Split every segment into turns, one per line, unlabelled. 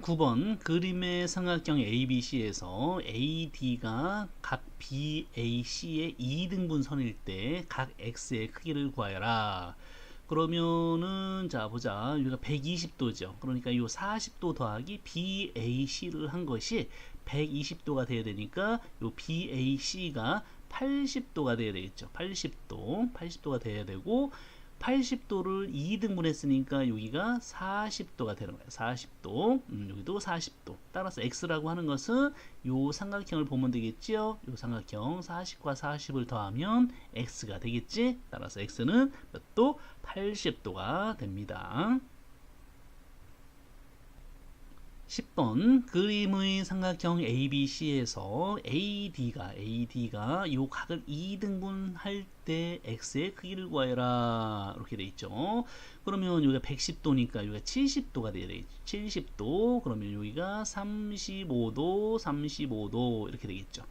9번 그림의 삼각형 ABC에서 AD가 각 BAC의 2등분 선일 때 각 X의 크기를 구하여라. 그러면은 자 보자 여기가 120도죠. 그러니까 요 40도 더하기 BAC를 한 것이 120도가 돼야 되니까 요 BAC가 80도가 돼야 되겠죠. 80도 80도가 돼야 되고 80도를 2등분 했으니까 여기가 40도가 되는 거예요. 40도. 음, 여기도 40도. 따라서 x라고 하는 것은 요 삼각형을 보면 되겠지요. 요 삼각형 40과 40을 더하면 x가 되겠지. 따라서 x는 몇 도? 80도가 됩니다. 10번 그림의 삼각형 ABC에서 AD가 AD가 요 각을 2등분 할 때 x의 크기를 구하여라 이렇게 돼 있죠. 그러면 여기가 110도니까 여기가 70도가 돼야 되겠죠. 70도 그러면 여기가 35도 35도 이렇게 되겠죠.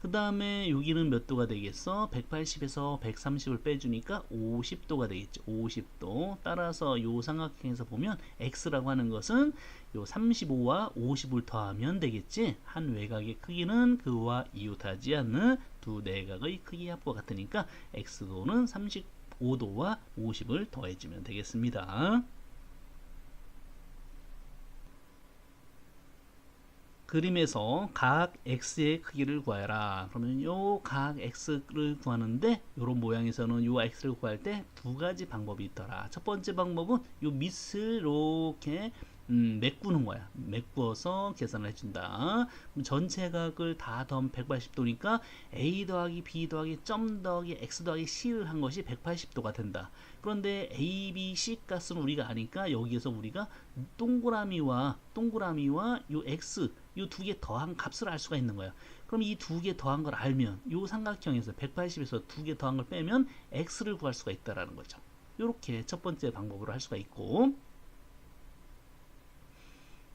그 다음에 여기는 몇 도가 되겠어? 180에서 130을 빼주니까 50도가 되겠죠. 50도. 따라서 요 삼각형에서 보면 x라고 하는 것은 요 35와 50을 더하면 되겠지. 한 외곽의 크기는 그와 이웃하지 않는 두 내각의 크기 합과 같으니까 x도는 35도와 50을 더해주면 되겠습니다. 그림에서 각 x의 크기를 구하라. 그러면 요 각 x를 구하는데 요런 모양에서는 요 x를 구할 때 두 가지 방법이 있더라. 첫 번째 방법은 요 밑을 이렇게 음, 메꾸는 거야. 메꾸어서 계산을 해준다. 전체 각을 다 더하면 180도니까 a 더하기 b 더하기 점 더하기 x 더하기 c를 한 것이 180도가 된다. 그런데 a, b, c 값은 우리가 아니까 여기에서 우리가 동그라미와 동그라미와 요 x 요두개 더한 값을 알 수가 있는 거야. 그럼 이 두 개 더한 걸 알면 요 삼각형에서 180에서 두 개 더한 걸 빼면 x를 구할 수가 있다라는 거죠. 이렇게 첫 번째 방법으로 할 수가 있고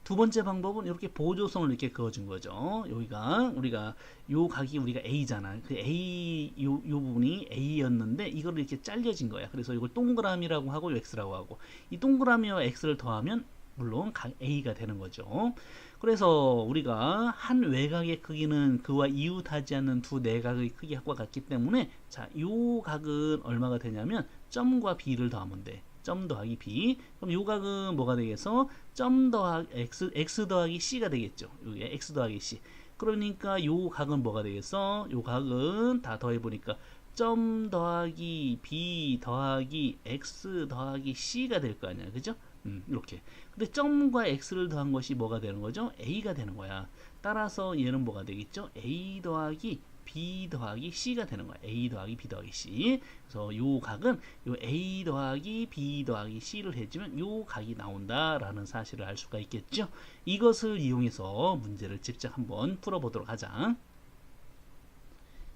두 번째 방법은 이렇게 보조선을 이렇게 그어준 거죠. 여기가 우리가 요 각이 우리가 A잖아. 그 A 요, 요 부분이 A였는데 이걸 이렇게 잘려진 거야. 그래서 이걸 동그라미라고 하고 X라고 하고 이 동그라미와 X를 더하면 물론 각 A가 되는 거죠. 그래서 우리가 한 외곽의 크기는 그와 이웃하지 않는 두 내각의 크기 합과 같기 때문에 자, 요 각은 얼마가 되냐면 점과 B를 더하면 돼. 점 더하기 b 그럼 요 각은 뭐가 되겠어? 점 더하기 x x 더하기 c가 되겠죠. 요게 x 더하기 c. 그러니까 요 각은 뭐가 되겠어? 요 각은 다 더해 보니까 점 더하기 b 더하기 x 더하기 c가 될 거 아니야. 그죠? 음, 이렇게. 근데 점과 x를 더한 것이 뭐가 되는 거죠? a가 되는 거야. 따라서 얘는 뭐가 되겠죠? a 더하기 b 더하기 c가 되는 거야. a 더하기 b 더하기 c. 그래서 요 각은 요 a 더하기 b 더하기 c를 해주면 요 각이 나온다라는 사실을 알 수가 있겠죠. 이것을 이용해서 문제를 직접 한번 풀어보도록 하자.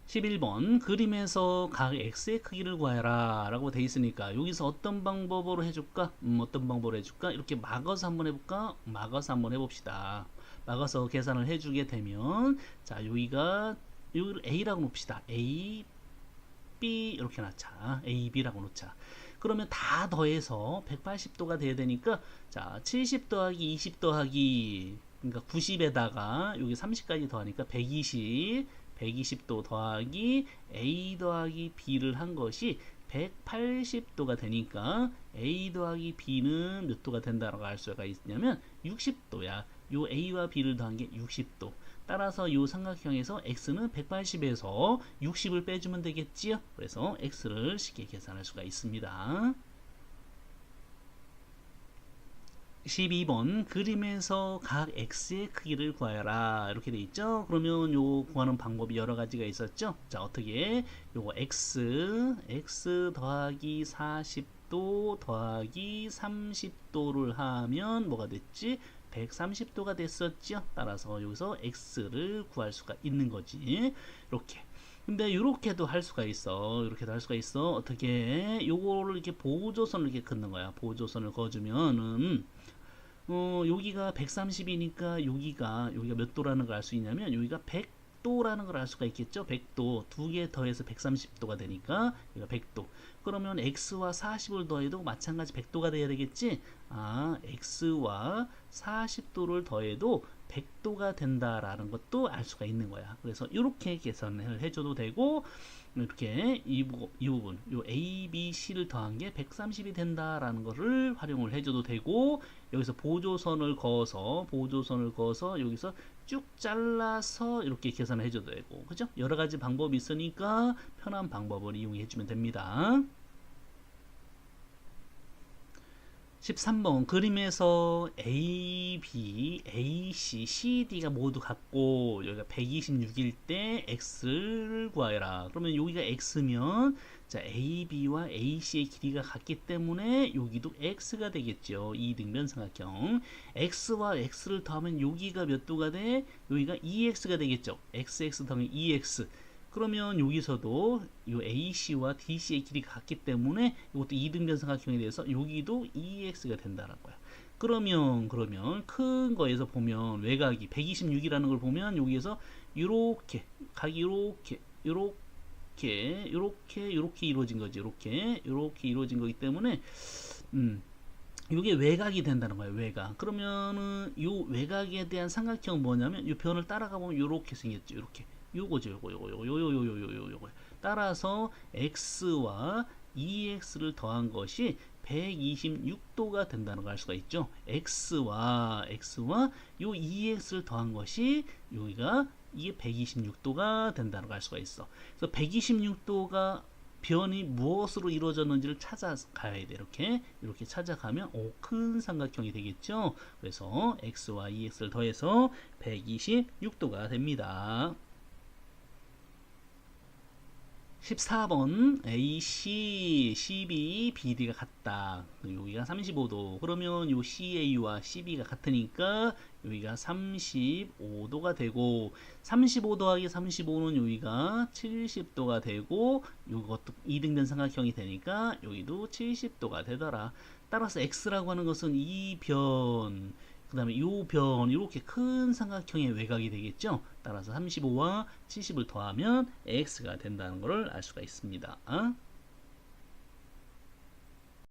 11번 그림에서 각 x의 크기를 구하라 라고 돼 있으니까 여기서 어떤 방법으로 해줄까? 음, 어떤 방법으로 해줄까? 이렇게 막아서 한번 해볼까? 막아서 한번 해봅시다. 막아서 계산을 해주게 되면 자 여기가 여기를 a라고 놓읍시다. A b 이렇게 놓자. A b라고 놓자. 그러면 다 더해서 180도가 돼야 되니까 자 70 더하기 20 더하기 그러니까 90에다가 여기 30까지 더하니까 120 120도 더하기 a 더하기 b를 한 것이 180도가 되니까 a 더하기 b는 몇 도가 된다고 알 수가 있냐면 60도야. 요 a와 b를 더한 게 60도. 따라서 요 삼각형에서 x는 180에서 60을 빼주면 되겠지요. 그래서 x를 쉽게 계산할 수가 있습니다. 12번 그림에서 각 x의 크기를 구하여라 이렇게 돼 있죠 그러면 요 구하는 방법이 여러 가지가 있었죠 자 어떻게 요거 x x 더하기 40도 더하기 30도를 하면 뭐가 됐지 130도가 됐었죠 따라서 여기서 x를 구할 수가 있는 거지 이렇게 근데 이렇게도 할 수가 있어. 이렇게도 할 수가 있어. 어떻게? 요거를 이렇게 보조선을 이렇게 긋는 거야. 보조선을 그어주면은 어, 여기가 130이니까 여기가 여기가 몇 도라는 걸 알 수 있냐면 여기가 100 100도라는 걸 알 수가 있겠죠. 100도 두 개 더해서 130도가 되니까 이거 100도. 그러면 x와 40을 더해도 마찬가지 100도가 돼야 되겠지. 아, x와 40도를 더해도 100도가 된다라는 것도 알 수가 있는 거야. 그래서 이렇게 계산을 해줘도 되고 이렇게 이, 부, 이 부분 요 A, B, C를 더한 게 130이 된다라는 것을 활용을 해줘도 되고 여기서 보조선을 그어서 보조선을 그어서 여기서 쭉 잘라서 이렇게 계산을 해줘도 되고 그죠? 여러 가지 방법이 있으니까 편한 방법을 이용해 주면 됩니다. 13번 그림에서 A, B, A, C, C, D가 모두 같고 여기가 126일 때 X를 구하여라. 그러면 여기가 X면 자 A, B와 A, C의 길이가 같기 때문에 여기도 X가 되겠죠. 이 등변 삼각형 X와 X를 더하면 여기가 몇 도가 돼? 여기가 2X가 되겠죠. XX 더하면 2X 그러면 여기서도 이 AC와 DC의 길이가 같기 때문에 이것도 이등변 삼각형에 대해서 여기도 2x가 된다는 거야. 그러면 그러면 큰 거에서 보면 외곽이 126이라는 걸 보면 여기에서 이렇게 각이 이렇게 이렇게 이렇게 이렇게 이루어진 거지. 이렇게 이렇게 이루어진 거기 때문에 음 이게 외곽이 된다는 거예요. 외곽. 그러면은 이 외곽에 대한 삼각형은 뭐냐면 이 변을 따라가 보면 이렇게 생겼죠. 이렇게. 요거죠 요거 요거 요거 요거 요거 요거 요거 따라서 x와 2x를 더한 것이 126도가 된다는 걸 알 수가 있죠? x와 x와 요 2x를 더한 것이 여기가 이게 126도가 된다는 걸 알 수가 있어. 그래서 126도가 변이 무엇으로 이루어졌는지를 찾아가야 돼 이렇게. 이렇게 찾아가면 오, 큰 삼각형이 되겠죠? 그래서 x와 2x를 더해서 126도가 됩니다 14번 AC, CB, BD가 같다. 여기가 35도. 그러면 요 CA와 CB가 같으니까 여기가 35도가 되고 35 더하기 35는 여기가 70도가 되고 이것도 이등변 삼각형이 되니까 여기도 70도가 되더라. 따라서 X라고 하는 것은 이 변, 그 다음에 요 변, 이렇게 큰 삼각형의 외곽이 되겠죠. 따라서 35와 70을 더하면 x가 된다는 것을 알 수가 있습니다. 어?